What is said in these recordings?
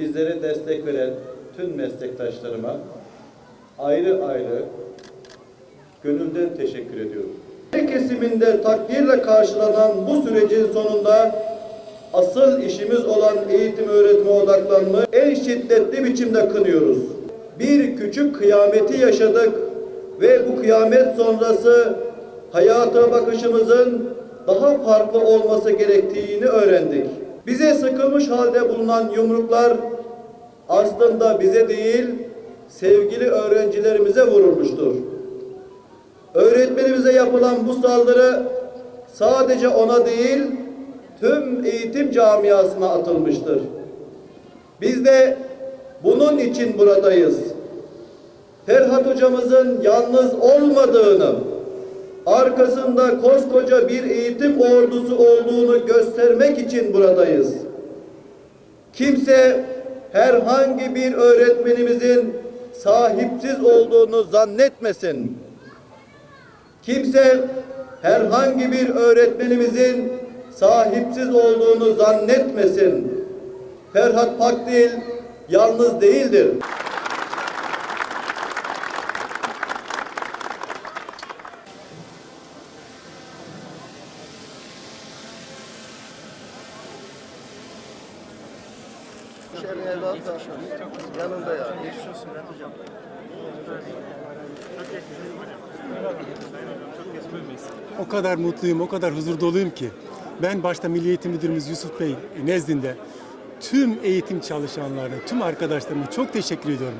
bizlere destek veren tüm meslektaşlarıma ayrı ayrı gönülden teşekkür ediyorum. Kesiminde takdirle karşılanan bu sürecin sonunda asıl işimiz olan eğitim öğretime odaklanmayı en şiddetli biçimde kınıyoruz. Bir küçük kıyameti yaşadık ve bu kıyamet sonrası hayata bakışımızın daha farklı olması gerektiğini öğrendik. Bize sıkılmış halde bulunan yumruklar aslında bize değil, sevgili öğrencilerimize vurulmuştur. Öğretmenimize yapılan bu saldırı sadece ona değil, tüm eğitim camiasına atılmıştır. Biz de bunun için buradayız. Ferhat hocamızın yalnız olmadığını, arkasında koskoca bir eğitim ordusu olduğunu göstermek için buradayız. Kimse herhangi bir öğretmenimizin sahipsiz olduğunu zannetmesin. Kimse herhangi bir öğretmenimizin sahipsiz olduğunu zannetmesin. Ferhat Pakdil yalnız değildir. Şerli evlat da yanında ya. O kadar mutluyum, o kadar huzur doluyum ki. Ben başta Milli Eğitim Müdürümüz Yusuf Bey nezdinde tüm eğitim çalışanlarına, tüm arkadaşlarıma çok teşekkür ediyorum.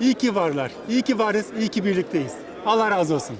İyi ki varlar, iyi ki varız, iyi ki birlikteyiz. Allah razı olsun.